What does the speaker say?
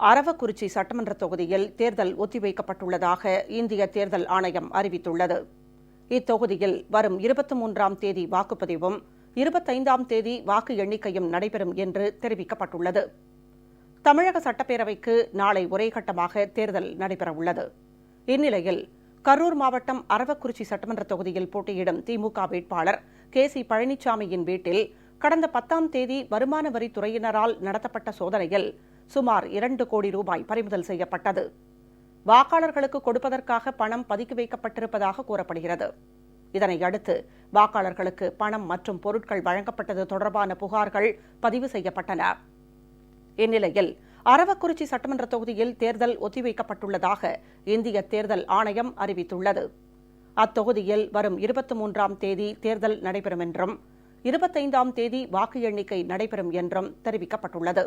அரவக்குறிச்சி சட்டமன்ற தொகுதியில் தேர்தல் ஒத்திவைக்கப்பட்டுள்ளதாக இந்திய தேர்தல் ஆணையம் அறிவித்துள்ளது. இத்தொகுதியில் வரும் இருபத்தி மூன்றாம் தேதி வாக்குப்பதிவும் இருபத்தைந்தாம் தேதி வாக்கு எண்ணிக்கையும் நடைபெறும் என்று தெரிவிக்கப்பட்டுள்ளது. தமிழக சட்டப்பேரவைக்கு நாளை ஒரே கட்டமாக தேர்தல் நடைபெறவுள்ளது. இந்நிலையில் கரூர் மாவட்டம் அரவக்குறிச்சி சட்டமன்ற தொகுதியில் போட்டியிடும் திமுக வேட்பாளர் கே சி பழனிசாமியின் வீட்டில் கடந்த பத்தாம் தேதி வருமான வரித்துறையினரால் நடத்தப்பட்ட சோதனையில் சுமார் இரண்டு கோடி ரூபாய் பறிமுதல் செய்யப்பட்டது. வாக்காளர்களுக்கு கொடுப்பதற்காக பணம் பதுக்கி வைக்கப்பட்டிருப்பதாக கூறப்படுகிறது. இதனை அடுத்து வாக்காளர்களுக்கு பணம் மற்றும் பொருட்கள் வழங்கப்பட்டது தொடர்பான புகார்கள் பதிவு செய்யப்பட்டன. இந்நிலையில் அரவக்குறிச்சி சட்டமன்ற தொகுதியில் தேர்தல் ஒத்திவைக்கப்பட்டுள்ளதாக இந்திய தேர்தல் ஆணையம் அறிவித்துள்ளது. அத்தொகுதியில் வரும் இருபத்தி மூன்றாம் தேதி தேர்தல் நடைபெறும் என்றும் இருபத்தைந்தாம் தேதி வாக்கு எண்ணிக்கை நடைபெறும் என்றும் தெரிவிக்கப்பட்டுள்ளது.